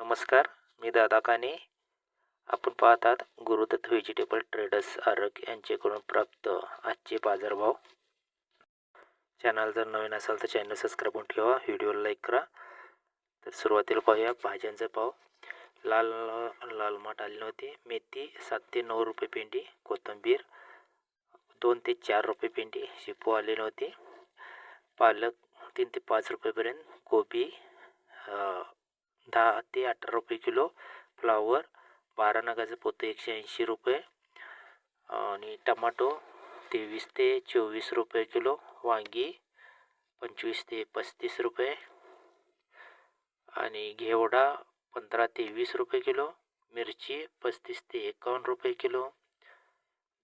नमस्कार मी दादा काने. आपण पाहतात गुरुदत्त व्हेजिटेबल ट्रेडर्स आरग यांच्याकडून प्राप्त आजचे बाजारभाव. चॅनल जर नवीन असाल तर चॅनल सबस्क्राईब करून ठेवा व्हिडिओला लाईक करा. तर सुरुवातीला पाहूया भाज्यांचा भाव लाल लाल माठ आले नव्हते मेथी सात ते नऊ रुपये पेंडी कोथिंबीर दोन ते चार रुपये पेंडी शेपू आले नव्हते पालक तीन ते पाच रुपयेपर्यंत कोबी दहा ते अठरा रुपये किलो फ्लावर बारा नगाचं पोतं एकशे ऐंशी रुपये आणि टमाटो तेवीस ते चोवीस रुपये किलो वांगी पंचवीस ते पस्तीस रुपये आणि घेवडा पंधरा ते वीस रुपये किलो मिरची पस्तीस ते एकावन्न रुपये किलो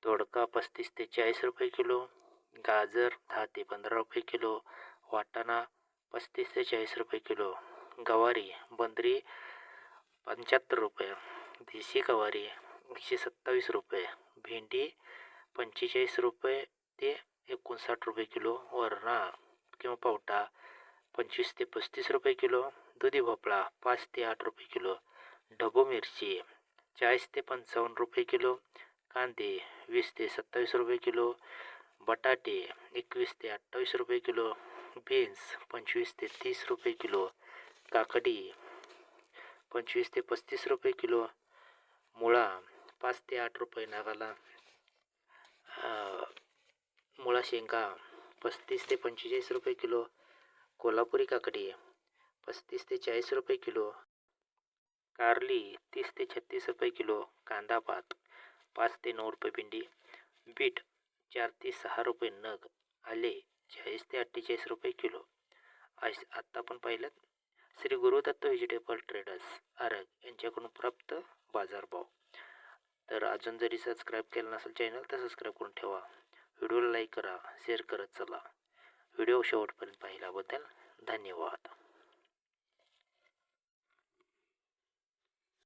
दोडका पस्तीस ते चाळीस रुपये किलो गाजर दहा ते पंधरा रुपये किलो वाटाणा पस्तीस ते चाळीस रुपये किलो. गवारी बंदरी पंच्याहत्तर रुपये देशी गवारी एकशे सत्तावीस रुपये भेंडी पंचेचाळीस रुपये ते एकोणसाठ रुपये किलो वरणा किंवा पावटा पंचवीस ते पस्तीस रुपये किलो दुधी भोपळा पाच ते आठ रुपये किलो ढबू मिरची चाळीस ते पंचावन्न रुपये किलो कांदे वीस ते सत्तावीस रुपये किलो बटाटे एकवीस ते अठ्ठावीस रुपये किलो बीन्स पंचवीस ते तीस रुपये किलो काकडी पंचवीस ते पस्तीस रुपये किलो मुळा पाच ते आठ रुपये नागाला मुळा शेंगा पस्तीस ते पंचेचाळीस रुपये किलो कोल्हापुरी काकडी पस्तीस ते चाळीस रुपये किलो कारली तीस ते छत्तीस रुपये किलो कांदा भात पाच ते नऊ रुपये पिंडी बीट चार ते सहा रुपये नग आले चाळीस ते अठ्ठेचाळीस रुपये किलो. आज आत्ता आपण पाहिलं श्री गुरुदत्त व्हेजिटेबल ट्रेडर्स आरग यांच्याकडून प्राप्त बाजारभाव. तर अजून जरी सबस्क्राईब केलं नसेल चॅनल तर सबस्क्राईब करून ठेवा. व्हिडिओला लाईक करा शेअर करत चला. व्हिडिओ शेवटपर्यंत पाहिल्याबद्दल धन्यवाद.